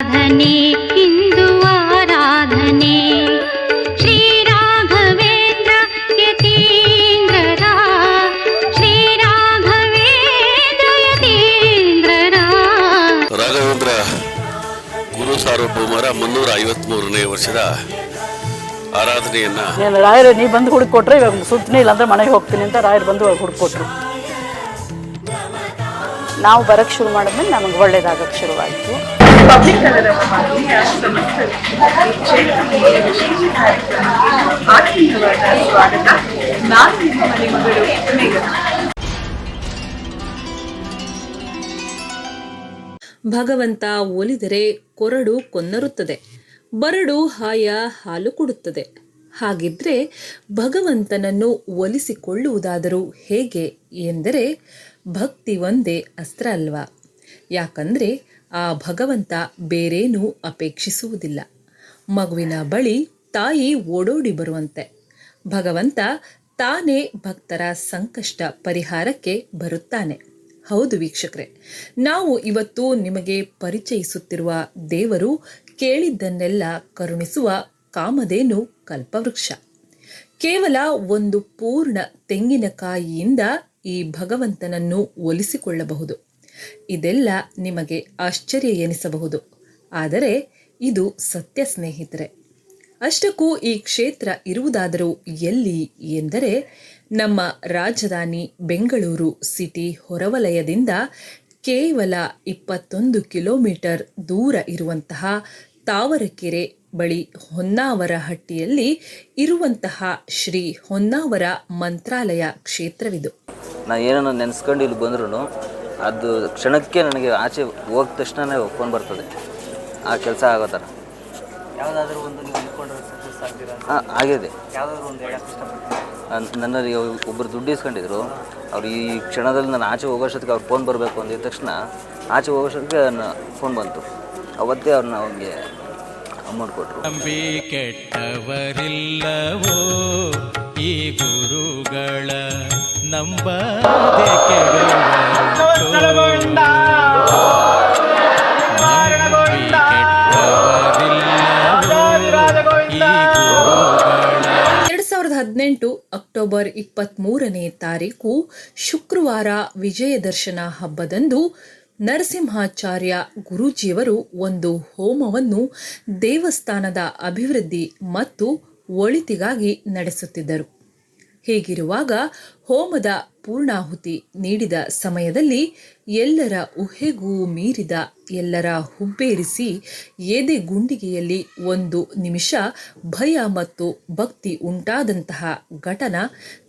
ಆರಾಧನೆ ಇಂದು ಆರಾಧನೆ. ಶ್ರೀ ರಾಘವೇಂದ್ರ ಯತೀಂದ್ರರ ಶ್ರೀ ರಾಘವೇಂದ್ರ ಯತೀಂದ್ರರ. ರಾಘವೇಂದ್ರ ಗುರು ಸಾರ್ವಭೌಮರ ಮುನ್ನೂರ ಐವತ್ಮೂರನೇ ವರ್ಷದ ಆರಾಧನೆಯನ್ನ ರಾಯರು ನೀ ಬಂದು ಹುಡುಕೊಟ್ರೆ ಇವಾಗ ಸುತ್ತನೇ ಇಲ್ಲಾಂದ್ರೆ ಮನೆಗೆ ಹೋಗ್ತೀನಿ ಅಂತ ರಾಯರು ಬಂದು ಹುಡುಕೊಟ್ರು. ನಾವು ಬರಕ್ಕೆ ಶುರು ಮಾಡಿದ್ಮೇಲೆ ನಮಗೆ ಒಳ್ಳೇದಾಗಕ್ಕೆ ಶುರುವಾಯಿತು. ಭಗವಂತ ಒಲಿದರೆ ಕೊರಡು ಕೊನ್ನರುತ್ತದೆ, ಬರಡು ಹಾಯ ಹಾಲು ಕೊಡುತ್ತದೆ. ಹಾಗಿದ್ರೆ ಭಗವಂತನನ್ನು ಒಲಿಸಿಕೊಳ್ಳುವುದಾದರೂ ಹೇಗೆ ಎಂದರೆ ಭಕ್ತಿ ಒಂದೇ ಅಸ್ತ್ರ ಅಲ್ವಾ? ಯಾಕಂದರೆ ಆ ಭಗವಂತ ಬೇರೇನೂ ಅಪೇಕ್ಷಿಸುವುದಿಲ್ಲ. ಮಗುವಿನ ಬಳಿ ತಾಯಿ ಓಡೋಡಿ ಬರುವಂತೆ. ಭಗವಂತ ತಾನೇ ಭಕ್ತರ ಸಂಕಷ್ಟ ಪರಿಹಾರಕ್ಕೆ ಬರುತ್ತಾನೆ. ಹೌದು ವೀಕ್ಷಕರೇ, ನಾವು ಇವತ್ತು ನಿಮಗೆ ಪರಿಚಯಿಸುತ್ತಿರುವ ದೇವರು ಕೇಳಿದ್ದನ್ನೆಲ್ಲ ಕರುಣಿಸುವ ಕಾಮಧೇನು ಕಲ್ಪವೃಕ್ಷ. ಕೇವಲ ಒಂದು ಪೂರ್ಣ ತೆಂಗಿನಕಾಯಿಯಿಂದ ಈ ಭಗವಂತನನ್ನು ಒಲಿಸಿಕೊಳ್ಳಬಹುದು. ಇದೆಲ್ಲ ನಿಮಗೆ ಆಶ್ಚರ್ಯ ಎನಿಸಬಹುದು. ಆದರೆ ಇದು ಸತ್ಯ ಸ್ನೇಹಿತರೆ. ಅಷ್ಟಕ್ಕೂ ಈ ಕ್ಷೇತ್ರ ಇರುವುದಾದರೂ ಎಲ್ಲಿ ಎಂದರೆ ನಮ್ಮ ರಾಜಧಾನಿ ಬೆಂಗಳೂರು ಸಿಟಿ ಹೊರವಲಯದಿಂದ ಕೇವಲ ಇಪ್ಪತ್ತೊಂದು ಕಿಲೋಮೀಟರ್ ದೂರ ಇರುವಂತಹ ತಾವರಕೆರೆ ಬಳಿ ಹೊನ್ನಾವರ ಹಟ್ಟಿಯಲ್ಲಿ ಇರುವಂತಹ ಶ್ರೀ ಹೊನ್ನಾವರ ಮಂತ್ರಾಲಯ ಕ್ಷೇತ್ರವಿದು. ನಾನು ಏನನ್ನು ನೆನೆಸ್ಕೊಂಡು ಇಲ್ಲಿ ಬಂದ್ರೂ ಅದು ಕ್ಷಣಕ್ಕೆ ನನಗೆ ಆಚೆ ಹೋದ ತಕ್ಷಣನೇ ಫೋನ್ ಬರ್ತದೆ. ಆ ಕೆಲಸ ಆಗೋ ಥರ ಯಾವುದಾದ್ರೂ ಒಂದು ನೀವು ಅಂದ್ಕೊಂಡ್ರೆ ಸಕ್ಸಸ್ ಆಗ್ತೀರಾ ಹಾಂ ಆಗಿದೆ. ಯಾವುದಾದ್ರೂ ಒಂದು ಹೇಳಕ್ಕೆ ಇಷ್ಟಪಡ್ತೀನಿ ನಾನ್- ನನ್ನಲ್ಲಿ ಒಬ್ಬರು ದುಡ್ಡು ಇಸ್ಕೊಂಡಿದ್ರು. ಅವ್ರು ಈ ಕ್ಷಣದಲ್ಲಿ ನಾನು ಆಚೆ ಹೋಗೋಷ್ಟೊತ್ತಿಗೆ ಅವ್ರು ಫೋನ್ ಬರಬೇಕು ಅಂದಿದ ತಕ್ಷಣ ಆಚೆ ಹೋಗೋಷ್ಟೊತ್ತಿಗೆ ನನ್ನ ಫೋನ್ ಬಂತು. ಅವತ್ತೇ ಅವ್ರನ್ನ ಅವ್ರಿಗೆ ಅಮೌಂಟ್ ಕೊಟ್ಟರು ನಂಬಿ ಕೆಟ್ಟವರಿಲ್ಲವೋ? ಈ ಗುರುಗಳ ನಂಬದೆ ಹದಿನೆಂಟು ಅಕ್ಟೋಬರ್ ಇಪ್ಪತ್ತ್ಮೂರನೇ ತಾರೀಕು ಶುಕ್ರವಾರ ವಿಜಯದರ್ಶನ ಹಬ್ಬದಂದು ನರಸಿಂಹಾಚಾರ್ಯ ಗುರೂಜಿಯವರು ಒಂದು ಹೋಮವನ್ನು ದೇವಸ್ಥಾನದ ಅಭಿವೃದ್ಧಿ ಮತ್ತು ಒಳಿತಿಗಾಗಿ ನಡೆಸುತ್ತಿದ್ದರು. ಹೀಗಿರುವಾಗ ಹೋಮದ ಪೂರ್ಣಾಹುತಿ ನೀಡಿದ ಸಮಯದಲ್ಲಿ ಎಲ್ಲರ ಊಹೆಗೂ ಮೀರಿದ ಎಲ್ಲರ ಹುಬ್ಬೇರಿಸಿ ಎದೆ ಗುಂಡಿಗೆಯಲ್ಲಿ ಒಂದು ನಿಮಿಷ ಭಯ ಮತ್ತು ಭಕ್ತಿ ಉಂಟಾದಂತಹ ಘಟನ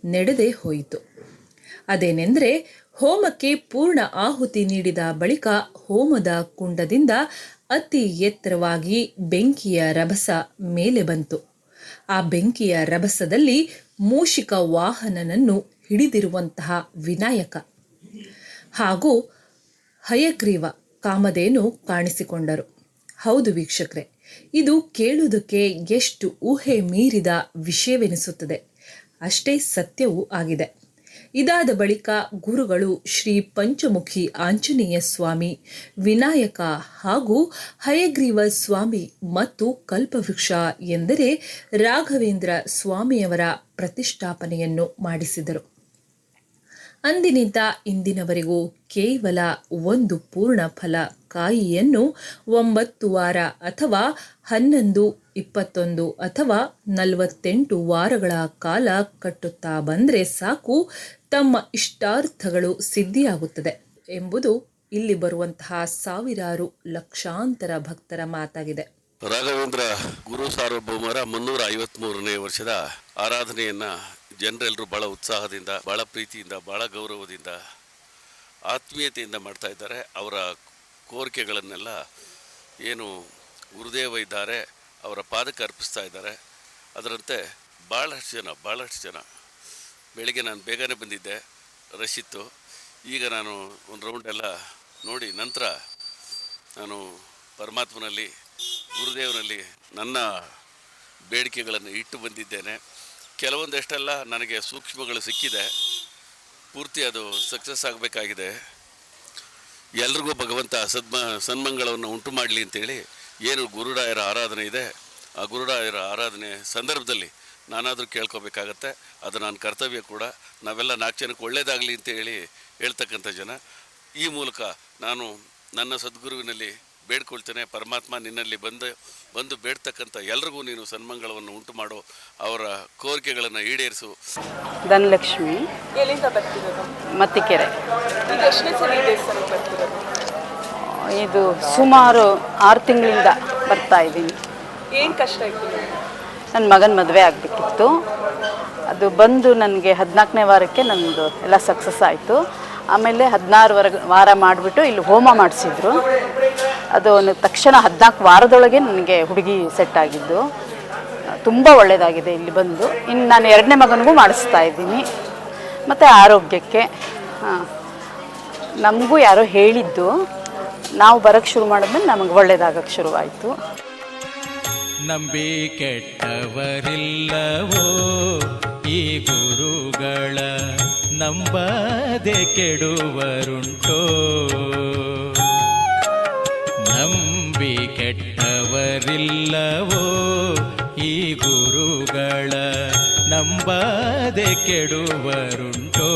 ನಡೆದೇ ಹೋಯಿತು. ಅದೇನೆಂದರೆ ಹೋಮಕ್ಕೆ ಪೂರ್ಣ ಆಹುತಿ ನೀಡಿದ ಬಳಿಕ ಹೋಮದ ಕುಂಡದಿಂದ ಅತಿ ಎತ್ತರವಾಗಿ ಬೆಂಕಿಯ ರಭಸ ಮೇಲೆ ಬಂತು. ಆ ಬೆಂಕಿಯ ರಭಸದಲ್ಲಿ ಮೂಷಿಕ ವಾಹನನನ್ನು ಹಿಡಿದಿರುವಂತಹ ವಿನಾಯಕ. ಹಾಗೂ ಹಯಗ್ರೀವ ಕಾಮಧೇನು ಕಾಣಿಸಿಕೊಂಡರು. ಹೌದು ವೀಕ್ಷಕರೇ, ಇದು ಕೇಳುವುದಕ್ಕೆ ಎಷ್ಟು ಊಹೆ ಮೀರಿದ ವಿಷಯವೆನಿಸುತ್ತದೆ. ಅಷ್ಟೇ ಸತ್ಯವೂ ಆಗಿದೆ. ಇದಾದ ಬಳಿಕ ಗುರುಗಳು ಶ್ರೀ ಪಂಚಮುಖಿ ಆಂಜನೇಯ ಸ್ವಾಮಿ, ವಿನಾಯಕ ಹಾಗೂ ಹಯಗ್ರೀವ ಸ್ವಾಮಿ ಮತ್ತು ಕಲ್ಪವೃಕ್ಷ ಎಂದರೆ ರಾಘವೇಂದ್ರ ಸ್ವಾಮಿಯವರ ಪ್ರತಿಷ್ಠಾಪನೆಯನ್ನು ಮಾಡಿಸಿದರು. ಅಂದಿನಿಂದ ಇಂದಿನವರೆಗೂ ಕೇವಲ ಒಂದು ಪೂರ್ಣ ಫಲ ಕಾಯಿಯನ್ನು ಒಂಬತ್ತು ವಾರ ಅಥವಾ ಹನ್ನೊಂದು ಇಪ್ಪತ್ತೊಂದು ಅಥವಾ ನಲವತ್ತೆಂಟು ವಾರಗಳ ಕಾಲ ಕಟ್ಟುತ್ತಾ ಬಂದರೆ ಸಾಕು, ತಮ್ಮ ಇಷ್ಟಾರ್ಥಗಳು ಸಿದ್ಧಿಯಾಗುತ್ತದೆ ಎಂಬುದು ಇಲ್ಲಿ ಬರುವಂತಹ ಸಾವಿರಾರು ಲಕ್ಷಾಂತರ ಭಕ್ತರ ಮಾತಾಗಿದೆ. ರಾಘವೇಂದ್ರ ಗುರು ಸಾರ್ವಭೌಮರ ಮುನ್ನೂರ ಐವತ್ಮೂರನೇ ವರ್ಷದ ಆರಾಧನೆಯನ್ನ ಜನರೆಲ್ಲರೂ ಬಹಳ ಉತ್ಸಾಹದಿಂದ, ಬಹಳ ಪ್ರೀತಿಯಿಂದ, ಬಹಳ ಗೌರವದಿಂದ, ಆತ್ಮೀಯತೆಯಿಂದ ಮಾಡ್ತಾ ಇದ್ದಾರೆ. ಅವರ ಕೋರಿಕೆಗಳನ್ನೆಲ್ಲ ಏನು ಗುರುದೇವ ಇದ್ದಾರೆ ಅವರ ಪಾದಕ್ಕೆ ಅರ್ಪಿಸ್ತಾ ಇದ್ದಾರೆ. ಅದರಂತೆ ಭಾಳಷ್ಟು ಜನ ಭಾಳಷ್ಟು ಜನ. ಬೆಳಿಗ್ಗೆ ನಾನು ಬೇಗನೆ ಬಂದಿದ್ದೆ ರಶ್ ಇತ್ತು ಈಗ ನಾನು ಒಂದು ರೌಂಡ್ ಎಲ್ಲ ನೋಡಿ, ನಂತರ ನಾನು ಪರಮಾತ್ಮನಲ್ಲಿ, ಗುರುದೇವನಲ್ಲಿ ನನ್ನ ಬೇಡಿಕೆಗಳನ್ನು ಇಟ್ಟು ಬಂದಿದ್ದೇನೆ. ಕೆಲವೊಂದಷ್ಟೆಲ್ಲ ನನಗೆ ಸೂಕ್ಷ್ಮಗಳು ಸಿಕ್ಕಿದೆ. ಪೂರ್ತಿ ಅದು ಸಕ್ಸಸ್ ಆಗಬೇಕಾಗಿದೆ. ಎಲ್ರಿಗೂ ಭಗವಂತ ಸದ್ಮ, ಸನ್ಮಂಗಳವನ್ನು ಉಂಟು ಮಾಡಲಿ ಅಂತೇಳಿ ಏನು ಗುರುಡಾಯರ ಆರಾಧನೆ ಇದೆ? ಆ ಗುರುಡಾಯರ ಆರಾಧನೆ ಸಂದರ್ಭದಲ್ಲಿ ನಾನಾದರೂ ಕೇಳ್ಕೊಬೇಕಾಗತ್ತೆ. ಅದು ನನ್ನ ಕರ್ತವ್ಯ ಕೂಡ. ನಾವೆಲ್ಲ ನಾಲ್ಕು ಜನಕ್ಕೆ ಒಳ್ಳೇದಾಗಲಿ ಅಂತ ಹೇಳಿ ಹೇಳ್ತಕ್ಕಂಥ ಜನ. ಈ ಮೂಲಕ ನಾನು ನನ್ನ ಸದ್ಗುರುವಿನಲ್ಲಿ ಬೇಡ್ಕೊಳ್ತೇನೆ. ಪರಮಾತ್ಮ ನಿನ್ನಲ್ಲಿ ಬಂದು ಬಂದು ಬೇಡ್ತಕ್ಕಂಥ ಎಲ್ರಿಗೂ ನೀನು ಸನ್ಮಂಗಳವನ್ನು ಉಂಟು ಮಾಡು. ಅವರ ಕೋರಿಕೆಗಳನ್ನು ಈಡೇರಿಸು. ಧನಲಕ್ಷ್ಮಿ. ಮತ್ತಿಕೆರೆ. ಇದು ಸುಮಾರು ಆರು ತಿಂಗಳಿಂದ ಬರ್ತಾ ಇದ್ದೀನಿ. ಏನು ಕಷ್ಟ ಇತ್ತು? ನನ್ನ ಮಗನ ಮದುವೆ ಆಗಬೇಕಿತ್ತು. ಅದು ಬಂದು ನನಗೆ ಹದಿನಾಲ್ಕನೇ ವಾರಕ್ಕೆ ನನ್ನದು ಎಲ್ಲ ಸಕ್ಸಸ್ ಆಯಿತು. ಆಮೇಲೆ ಹದಿನಾರು ವರ ವಾರ ಮಾಡಿಬಿಟ್ಟು ಇಲ್ಲಿ ಹೋಮ ಮಾಡಿಸಿದ್ರು. ಅದು ಒಂದು ತಕ್ಷಣ ಹದಿನಾಲ್ಕು ವಾರದೊಳಗೆ ನನಗೆ ಹುಡುಗಿ ಸೆಟ್ ಆಗಿದ್ದು. ತುಂಬ ಒಳ್ಳೆಯದಾಗಿದೆ ಇಲ್ಲಿ ಬಂದು. ಇನ್ನು ನಾನು ಎರಡನೇ ಮಗನಿಗೂ ಮಾಡಿಸ್ತಾ ಇದ್ದೀನಿ. ಮತ್ತು ಆರೋಗ್ಯಕ್ಕೆ ಹಾಂ ನಮಗೂ ಯಾರೋ ಹೇಳಿದ್ದು. ನಾವು ಬರೋಕ್ಕೆ ಶುರು ಮಾಡಿದ್ಮೇಲೆ ನಮಗೆ ಒಳ್ಳೇದಾಗಕ್ಕೆ ಶುರುವಾಯಿತು. ನಂಬಿ ಕೆಟ್ಟವರಿಲ್ಲವೋ ಈ ಗುರುಗಳ ನಂಬದೆ ಕೆಡುವರುಂಟೋ? ನಂಬಿ ಕೆಟ್ಟವರಿಲ್ಲವೋ ಈ ಗುರುಗಳ ನಂಬದೆ ಕೆಡುವರುಂಟೋ?